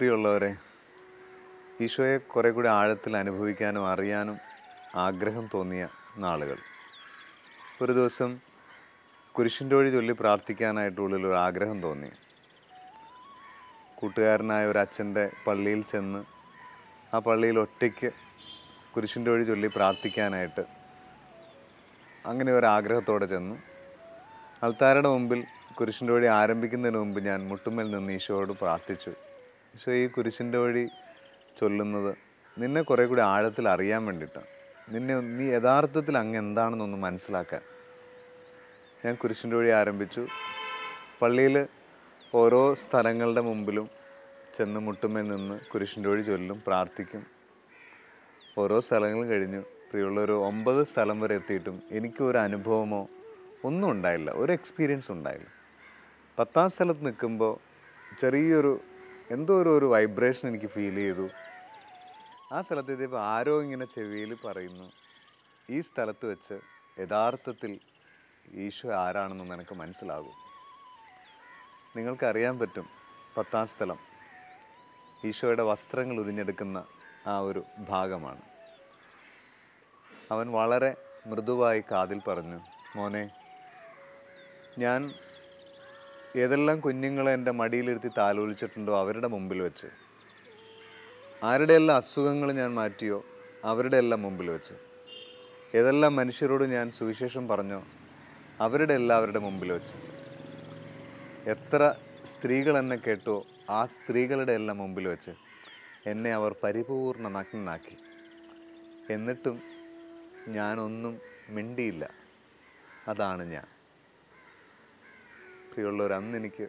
പ്രിയമുള്ളവരെ ഈശോയെ കുറെ കൂടി ആഴത്തിൽ അനുഭവിക്കാനും അറിയാനും ആഗ്രഹം തോന്നിയ നാളുകൾ. ഒരു ദിവസം കുരിശിന്റെ വഴി ചൊല്ലി പ്രാർത്ഥിക്കാനായിട്ട് ഉള്ളിൽ ഒരു ആഗ്രഹം തോന്നി. കൂട്ടുകാരനായ ഒരു അച്ഛന്റെ പള്ളിയിൽ ചെന്ന് ആ പള്ളിയിൽ ഒറ്റയ്ക്ക് കുരിശിന്റെ വഴി ചൊല്ലി പ്രാർത്ഥിക്കാനായിട്ട് അങ്ങനെ ഒരു ആഗ്രഹത്തോടെ ചെന്നു. അൾത്താരയുടെ മുമ്പിൽ കുരിശിന്റെ വഴി ആരംഭിക്കുന്നതിന് മുമ്പ് ഞാൻ മുട്ടുമ്മൽ നിന്ന് ഈശോയോട് പ്രാർത്ഥിച്ചു. ഈശോ ഈ കുരിശിന്റെ വഴി ചൊല്ലുന്നത് നിന്നെ കുറേ കൂടി ആഴത്തിൽ അറിയാൻ വേണ്ടിയിട്ടാണ്. നിന്നെ നീ യഥാർത്ഥത്തിൽ അങ്ങ് എന്താണെന്നൊന്ന് മനസ്സിലാക്കാൻ. ഞാൻ കുരിശിന്റെ വഴി ആരംഭിച്ചു. പള്ളിയിൽ ഓരോ സ്ഥലങ്ങളുടെ മുമ്പിലും ചെന്ന് മുട്ടുമേൽ നിന്ന് കുരിശിന്റെ വഴി ചൊല്ലും പ്രാർത്ഥിക്കും. ഓരോ സ്ഥലങ്ങളും കഴിഞ്ഞു. പ്രിയുള്ള ഒരു ഒമ്പത് സ്ഥലം വരെ എത്തിയിട്ടും എനിക്ക് ഒരു അനുഭവമോ ഒന്നും ഉണ്ടായില്ല. ഒരു എക്സ്പീരിയൻസ് ഉണ്ടായില്ല. പത്താം സ്ഥലത്ത് നിൽക്കുമ്പോൾ ചെറിയൊരു എന്തോ ഒരു വൈബ്രേഷൻ എനിക്ക് ഫീൽ ചെയ്തു. ആ സ്ഥലത്ത് എത്തിയപ്പോൾ ആരോ ഇങ്ങനെ ചെവിയിൽ പറയുന്നു ഈ സ്ഥലത്ത് വെച്ച് യഥാർത്ഥത്തിൽ ഈശോ ആരാണെന്ന് നിനക്ക് മനസ്സിലാകും. നിങ്ങൾക്കറിയാൻ പറ്റും പത്താം സ്ഥലം ഈശോയുടെ വസ്ത്രങ്ങൾ ഉരിഞ്ഞെടുക്കുന്ന ആ ഒരു ഭാഗമാണ്. അവൻ വളരെ മൃദുവായി കാതിൽ പറഞ്ഞു മോനെ ഞാൻ ഏതെല്ലാം കുഞ്ഞുങ്ങളെ എന്റെ മടിയിലിരുത്തി താലോലിച്ചിട്ടുണ്ടോ അവരുടെ മുമ്പിൽ വെച്ച്? ആരുടെയെല്ലാം അസുഖങ്ങൾ ഞാൻ മാറ്റിയോ അവരുടെ എല്ലാം മുമ്പിൽ വെച്ച്? ഏതെല്ലാം മനുഷ്യരോട് ഞാൻ സുവിശേഷം പറഞ്ഞോ അവരുടെ എല്ലാവരുടെ മുമ്പിൽ വെച്ച്? എത്ര സ്ത്രീകൾ എന്നെ കേട്ടോ ആ സ്ത്രീകളുടെ എല്ലാം മുമ്പിൽ വെച്ച് എന്നെ അവർ പരിപൂർണ നഗ്നനാക്കി എന്നിട്ടും ഞാനൊന്നും മിണ്ടിയില്ല. അതാണ് ഞാൻ. പ്രിയമുള്ളവർ അന്ന് എനിക്ക്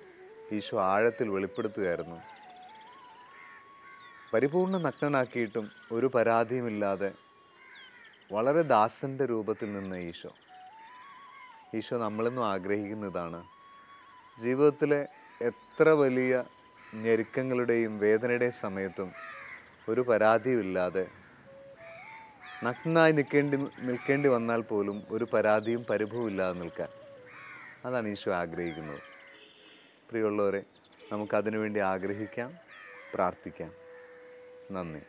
ഈശോ ആഴത്തിൽ വെളിപ്പെടുത്തുകയായിരുന്നു. പരിപൂർണ നഗ്നനാക്കിയിട്ടും ഒരു പരാതിയുമില്ലാതെ വളരെ ദാസന്റെ രൂപത്തിൽ നിന്ന് ഈശോ. ഈശോ നമ്മളെന്നും ആഗ്രഹിക്കുന്നതാണ്. ജീവിതത്തിലെ എത്ര വലിയ ഞെരുക്കങ്ങളുടെയും വേദനയുടെയും സമയത്തും ഒരു പരാതിയുമില്ലാതെ നഗ്നായി നിൽക്കേണ്ടി നിൽക്കേണ്ടി വന്നാൽ പോലും ഒരു പരാതിയും പരിഭവമില്ലാതെ നിൽക്കാൻ. അതാണ് ഈശോ ആഗ്രഹിക്കുന്നത്. പ്രിയമുള്ളവരെ നമുക്കതിനു വേണ്ടി ആഗ്രഹിക്കാം പ്രാർത്ഥിക്കാം. നന്ദി.